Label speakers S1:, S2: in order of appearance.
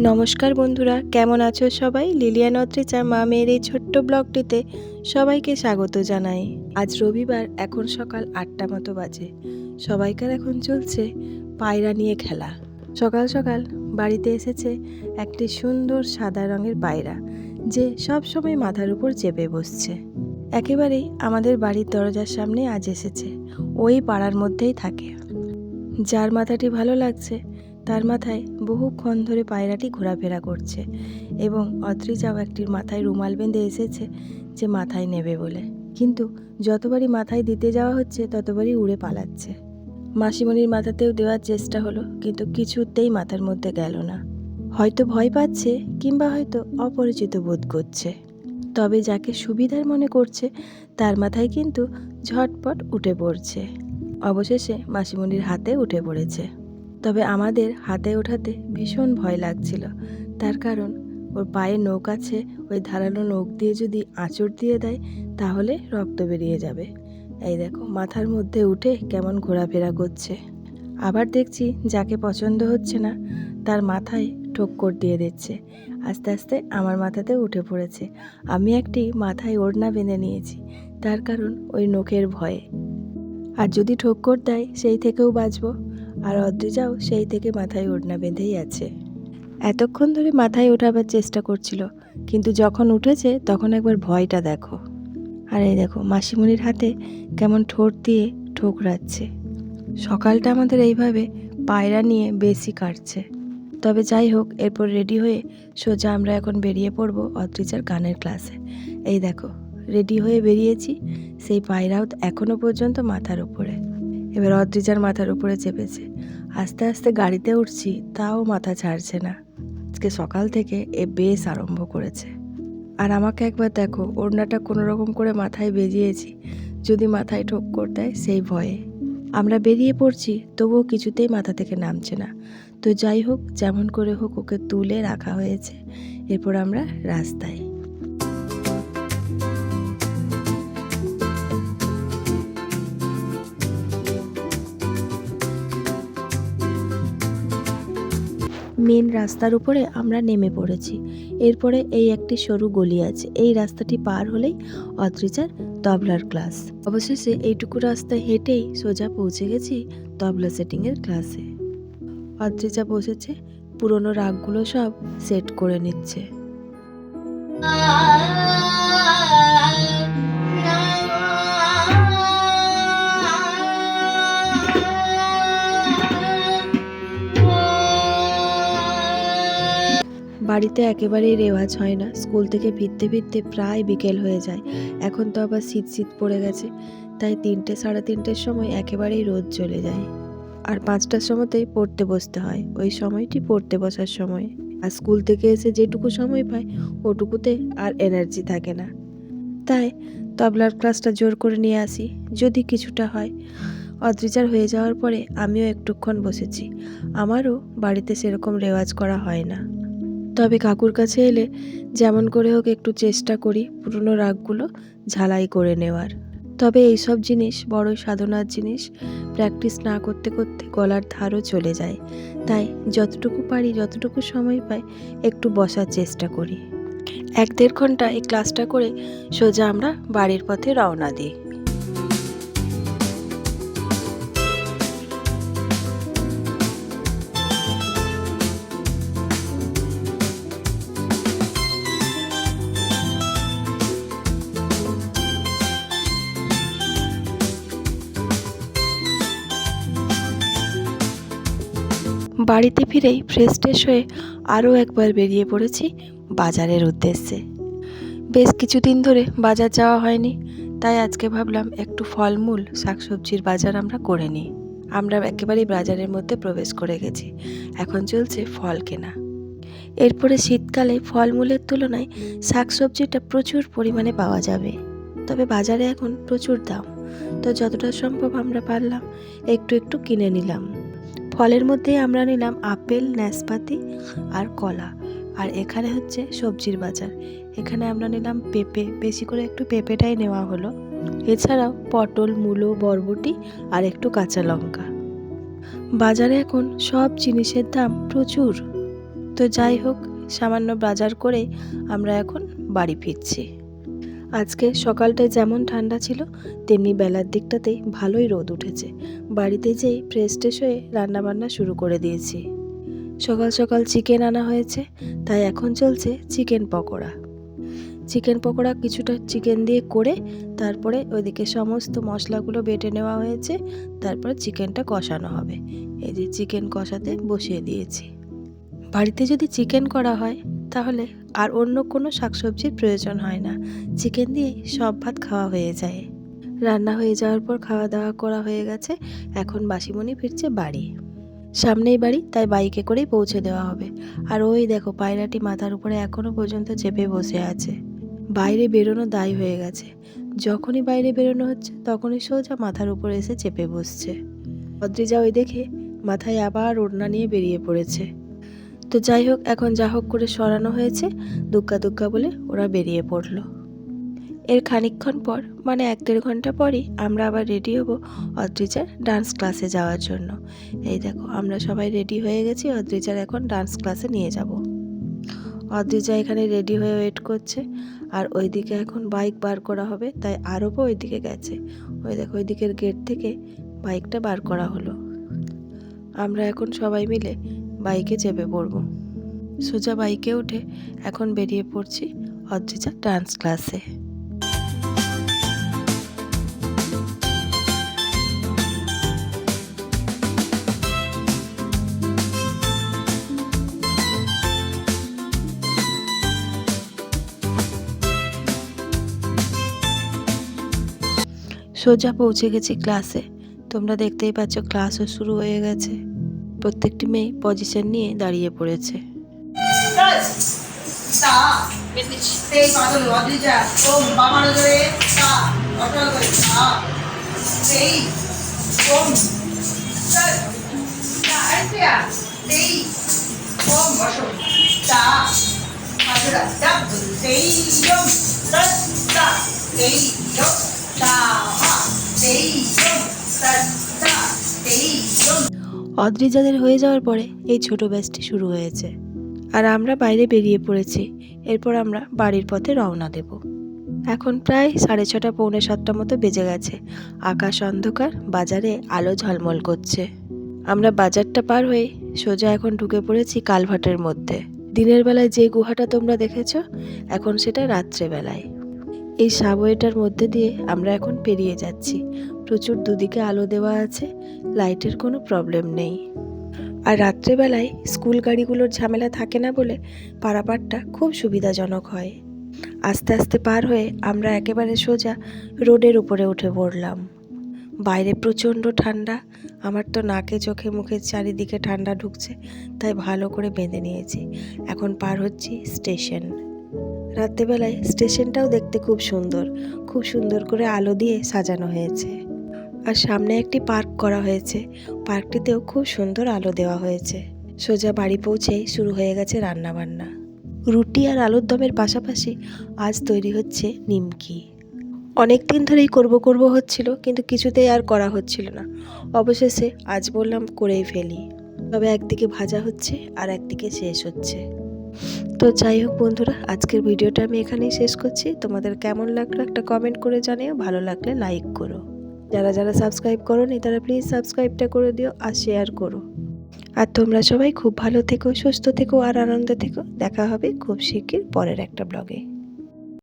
S1: নমস্কার বন্ধুরা, কেমন আছো সবাই? লিলিয়ান অত্রিচা মা মেয়ের এই ছোট্ট ব্লগটিতে সবাইকে স্বাগত জানাই। আজ রবিবার, এখন সকাল আটটা মতো বাজে। সবাইকার এখন চলছে পায়রা নিয়ে খেলা। সকাল সকাল বাড়িতে এসেছে একটি সুন্দর সাদা রঙের পায়রা, যে সব সময় মাথার উপর চেপে বসছে। একেবারেই আমাদের বাড়ির দরজার সামনে আজ এসেছে। ওই পাড়ার মধ্যেই থাকে। যার মাথাটি ভালো লাগছে তার মাথায় বহুক্ষণ ধরে পায়রাটি ঘোরাফেরা করছে এবং অদ্রিজাও একটির মাথায় রুমাল বেঁধে এসেছে যে মাথায় নেবে বলে। কিন্তু যতবারই মাথায় দিতে যাওয়া হচ্ছে, ততবারই উড়ে পালাচ্ছে। মাসিমণির মাথাতেও দেওয়ার চেষ্টা হলো, কিন্তু কিছুতেই মাথার মধ্যে গেল না। হয়তো ভয় পাচ্ছে কিংবা হয়তো অপরিচিত বোধ করছে। তবে যাকে সুবিধার মনে করছে, তার মাথায় কিন্তু ঝটপট উঠে পড়ছে। অবশেষে মাসিমণির হাতে উঠে পড়েছে। তবে আমাদের হাতে ওঠাতে ভীষণ ভয় লাগছিল। তার কারণ, ওর পায়ে নখ আছে, ওই ধারালো নখ দিয়ে যদি আঁচড় দিয়ে দেয়, তাহলে রক্ত বেরিয়ে যাবে। এই দেখো, মাথার মধ্যে উঠে কেমন ঘোরাফেরা করছে। আবার দেখছি যাকে পছন্দ হচ্ছে না, তার মাথায় ঠোক্কর দিয়ে দিচ্ছে। আস্তে আস্তে আমার মাথাতে উঠে পড়েছে। আমি একটি মাথায় ওড়না বেঁধে নিয়েছি, তার কারণ ওই নখের ভয়ে। আর যদি ঠোক্কর দেয়, সেই থেকেও বাঁচবো। আর অদ্রিজাও সেই থেকে মাথায় ওড়না বেঁধেই আছে। এতক্ষণ ধরে মাথায় ওঠাবার চেষ্টা করছিল, কিন্তু যখন উঠেছে তখন একবার ভয়টা দেখো। আর এই দেখো, মাসিমণির হাতে কেমন ঠোঁট দিয়ে ঠোকরাচ্ছে। সকালটা আমাদের এইভাবে পায়রা নিয়ে বেশি কাটছে। তবে যাই হোক, এরপর রেডি হয়ে সোজা আমরা এখন বেরিয়ে পড়ব অদ্রিজার গানের ক্লাসে। এই দেখো, রেডি হয়ে বেরিয়েছি সেই পায়রাও এখনও পর্যন্ত মাথার উপরে। এবার অদ্রিজার মাথার উপরে চেপেছে। আস্তে আস্তে গাড়িতে উঠছি, তাও মাথা ছাড়ছে না। আজকে সকাল থেকে এ বেশ আরম্ভ করেছে। আর আমাকে একবার দেখো, ওড়নাটা কোনো রকম করে মাথায় বেজিয়েছি যদি মাথায় ঠোক্কর দেয় সেই ভয়ে। আমরা বেরিয়ে পড়ছি, তবুও কিছুতেই মাথা থেকে নামছে না। তো যাই হোক, যেমন করে হোক ওকে তুলে রাখা হয়েছে। এরপর আমরা রাস্তায়। মেন রাস্তার উপরে আমরা নেমে পড়েছি। এরপরে এই একটি সরু গলি আছে। এই রাস্তাটি পার হলেই অদ্রিজার তবলার ক্লাস। অবশেষে এইটুকু রাস্তা হেঁটেই সোজা পৌঁছে গেছি তবলা সেটিংয়ের ক্লাসে। অদ্রিজা বসেছে, পুরনো রাগগুলো সব সেট করে নিচ্ছে। বাড়িতে একেবারেই রেওয়াজ হয় না। স্কুল থেকে ফিরতে ফিরতে প্রায় বিকেল হয়ে যায়। এখন তো আবার শীত শীত পড়ে গেছে। তাই তিনটে সাড়ে তিনটের সময় একেবারেই রোদ চলে যায়। আর পাঁচটার সময়তেই পড়তে বসতে হয়। ওই সময়টি পড়তে বসার সময়। আর স্কুল থেকে এসে যেটুকু সময় পায়, ওটুকুতে আর এনার্জি থাকে না। তাই তবলার ক্লাসটা জোর করে নিয়ে আসি। যদি কিছুটা হয়। অদ্রিজার হয়ে যাওয়ার পরে আমিও একটুক্ষণ বসেছি। আমারও বাড়িতে সেরকম রেওয়াজ করা হয় না। তবে কাকুর কাছে এলে যেমন করে হোক একটু চেষ্টা করি পুরনো রাগগুলো ঝালাই করে নেওয়ার। তবে এইসব জিনিস বড়ই সাধনার জিনিস, প্র্যাকটিস না করতে করতে গলার ধারও চলে যায়। তাই যতটুকু পারি, যতটুকু সময় পাই একটু বসার চেষ্টা করি। এক দেড় ঘণ্টা এই ক্লাসটা করে সোজা আমরা বাড়ির পথে রওনা দিই। বাড়িতে ফিরেই ফ্রেশ ট্রেশ হয়ে আরও একবার বেরিয়ে পড়েছি বাজারের উদ্দেশ্যে। বেশ কিছুদিন ধরে বাজার যাওয়া হয়নি, তাই আজকে ভাবলাম একটু ফলমূল, শাকসবজির বাজার আমরা করে নিই। আমরা একেবারেই বাজারের মধ্যে প্রবেশ করে গেছি, এখন চলছে ফল কেনা। এরপরে শীতকালে ফলমূলের তুলনায় শাকসবজিটা প্রচুর পরিমাণে পাওয়া যাবে। তবে বাজারে এখন প্রচুর দাম, তো যতটা সম্ভব আমরা পারলাম একটু একটু কিনে নিলাম। ফলের মধ্যে আমরা নিলাম আপেল নাশপাতি আর কলা। আর এখানে হচ্ছে সবজির বাজার। এখানে আমরা নিলাম পেঁপে। বেশি করে একটু পেঁপেটাই নেওয়া হলো। এছাড়াও পটল, মূলো, বরবটি আর একটু কাঁচা লঙ্কা। বাজারে এখন সব জিনিসের দাম প্রচুর। তো যাই হোক, সামান্য বাজার করে আমরা এখন বাড়ি ফিরছি। আজকে সকালটায় যেমন ঠান্ডা ছিল, তেমনি বেলার দিকটাতেই ভালোই রোদ উঠেছে। বাড়িতে যেই ফ্রেশ ট্রেশ হয়ে রান্নাবান্না শুরু করে দিয়েছি। সকাল সকাল চিকেন আনা হয়েছে, তাই এখন চলছে চিকেন পকোড়া। চিকেন পকোড়া কিছুটা চিকেন দিয়ে করে, তারপরে ওইদিকে সমস্ত মশলাগুলো বেটে নেওয়া হয়েছে, তারপরে চিকেনটা কষানো হবে। এই যে চিকেন কষাতে বসিয়ে দিয়েছি। বাড়িতে যদি চিকেন করা হয় তাহলে আর অন্য কোনো শাকসবজির প্রয়োজন হয় না। চিকেন দিয়ে সব ভাত খাওয়া হয়ে যায়। রান্না হয়ে যাওয়ার পর খাওয়া দাওয়া করা হয়ে গেছে। এখন বাসিমণি ফিরছে বাড়ি। সামনেই বাড়ি, তাই বাইকে করেই পৌঁছে দেওয়া হবে। আর ওই দেখো, পায়রাটি মাথার উপরে এখনও পর্যন্ত চেপে বসে আছে। বাইরে বেরোনো দায় হয়ে গেছে। যখনই বাইরে বেরোনো হচ্ছে, তখনই সোজা মাথার উপরে এসে চেপে বসছে। অদ্রিজা ওই দেখে মাথায় আবার ওড়না নিয়ে বেরিয়ে পড়েছে। তো যাই হোক, এখন যা হোক করে সরানো হয়েছে। দুগ্গা দুগ্গা বলে ওরা বেরিয়ে পড়ল। এর খানিকক্ষণ পর মানে এক দেড় ঘণ্টা পরই, আমরা আবার রেডি হব অদ্রিজার ডান্স ক্লাসে যাওয়ার জন্য। এই দেখো, আমরা সবাই রেডি হয়ে গেছি, অদ্রিজার এখন ডান্স ক্লাসে নিয়ে যাব। অদ্রিজা এখানে রেডি হয়ে ওয়েট করছে, আর ওইদিকে এখন বাইক বার করা হবে, তাই আরবও ওইদিকে গেছে। ওই দেখো ওই দিকের গেট থেকে বাইকটা বার করা হলো। আমরা এখন সবাই মিলে বাইকে চেপে পড়ব। সোজা বাইকে উঠে এখন বেরিয়ে পড়ছি অদ্রিজা ডান্স ক্লাসে সোজা পৌঁছে গেছি ক্লাসে তোমরা দেখতেই পাচ্ছ ক্লাসও শুরু হয়ে গেছে। প্রত্যেকটি মেয়ে পজিশন নিয়ে দাঁড়িয়ে পড়েছে
S2: সেই পাগল
S1: অদ্রিজাদের হয়ে যাওয়ার পরে এই ছোট ব্যাচটি শুরু হয়েছে। আর আমরা বাইরে বেরিয়ে পড়েছি। এরপর আমরা বাড়ির পথে রওনা দেব। এখন প্রায় সাড়ে ছটা, পৌনে সাতটা মতো বেজে গেছে। আকাশ অন্ধকার, বাজারে আলো ঝলমল করছে। আমরা বাজারটা পার হয়ে সোজা এখন ঢুকে পড়েছি কালভাটের মধ্যে। দিনের বেলায় যে গুহাটা তোমরা দেখেছ, এখন সেটা রাত্রেবেলায়। এই সাবওয়েটার মধ্যে দিয়ে আমরা এখন পেরিয়ে যাচ্ছি। প্রচুর দুদিকে আলো দেওয়া আছে, লাইটের কোনো প্রবলেম নেই। আর রাত্রেবেলায় স্কুল গাড়িগুলোর ঝামেলা থাকে না বলে পারাপারটা খুব সুবিধাজনক হয়। আস্তে আস্তে পার হয়ে আমরা একেবারে সোজা রোডের উপরে উঠে পড়লাম। বাইরে প্রচণ্ড ঠান্ডা, আমার তো নাকে, চোখে, মুখে চারিদিকে ঠান্ডা ঢুকছে, তাই ভালো করে বেঁধে নিয়েছি। এখন পার হচ্ছি স্টেশন। রাত্রেবেলায় স্টেশনটাও দেখতে খুব সুন্দর খুব সুন্দর করে আলো দিয়ে সাজানো হয়েছে। আর সামনে একটি পার্ক করা হয়েছে। পার্কটিতেও খুব সুন্দর আলো দেওয়া হয়েছে। সোজা বাড়ি পৌঁছেই শুরু হয়ে গেছে রান্নাবান্না। রুটি আর আলুর দমের পাশাপাশি আজ তৈরি হচ্ছে নিমকি। অনেক দিন ধরেই করব করব হচ্ছিল, কিন্তু কিছুতেই আর করা হচ্ছিল না। অবশেষে আজ বললাম করেই ফেলি। তবে একদিকে ভাজা হচ্ছে আর একদিকে শেষ হচ্ছে। তো যাই হোক বন্ধুরা, আজকের ভিডিওটা আমি এখানেই শেষ করছি। তোমাদের কেমন লাগল একটা কমেন্ট করে জানিও, ভালো লাগলে লাইক করো। যারা যারা সাবস্ক্রাইব করোনি, তারা প্লিজ সাবস্ক্রাইবটা করে দিও আর শেয়ার করো। আর তোমরা সবাই খুব ভালো থেকো, সুস্থ থেকো আর আনন্দ থেকো। দেখা হবে খুব শিগগির পরের একটা ব্লগে